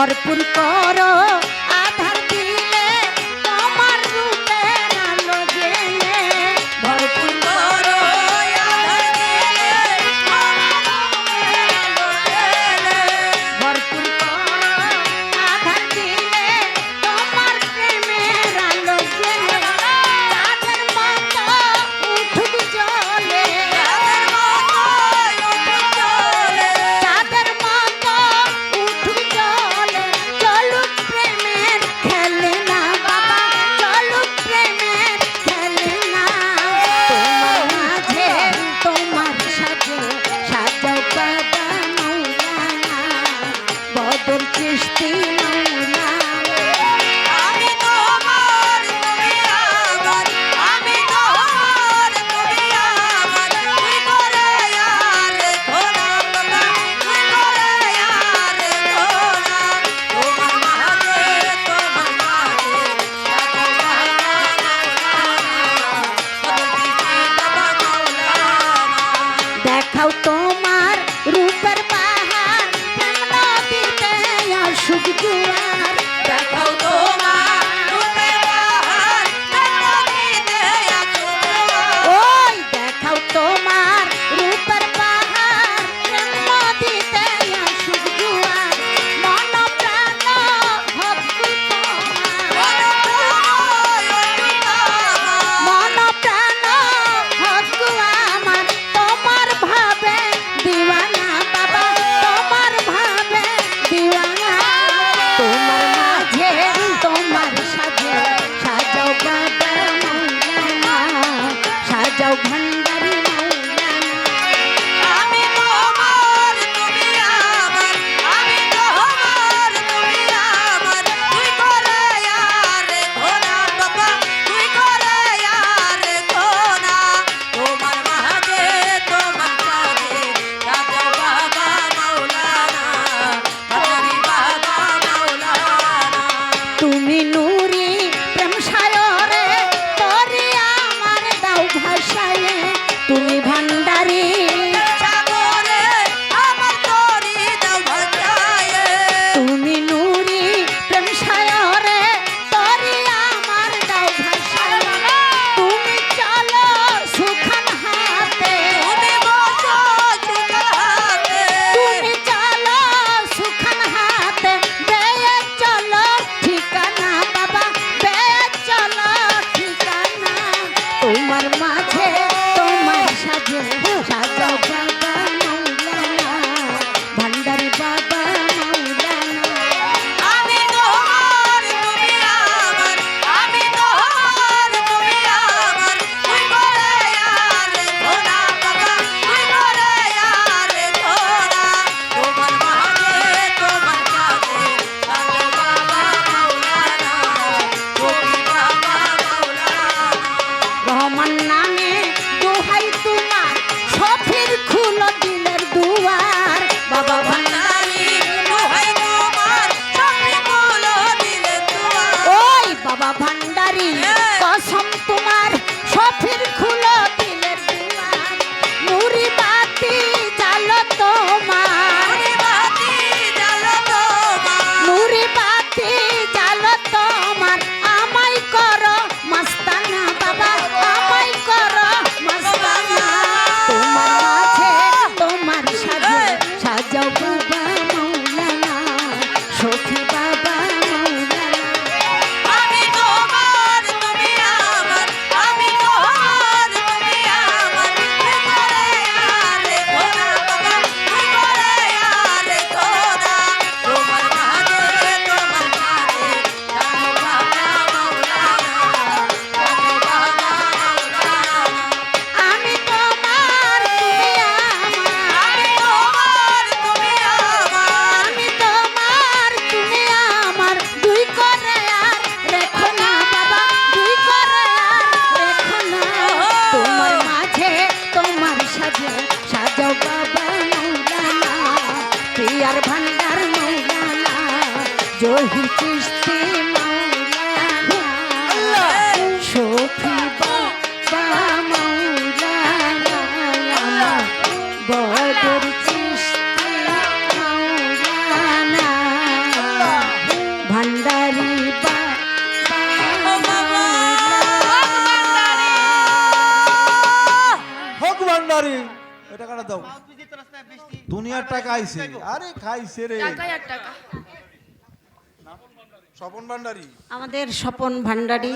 ভরপুর কর। সুখ জুয়ার দেখাও তো। জহির চিস্তি সখী বাবা মৌলানা বদর চিস্তি মৌলানা ভান্ডারী এটা দুনিয়ার টাকা আইছে। আরে খাইছে রে। টাকা টাকা। স্বপন ভান্ডারী। আমাদের স্বপন ভান্ডারী।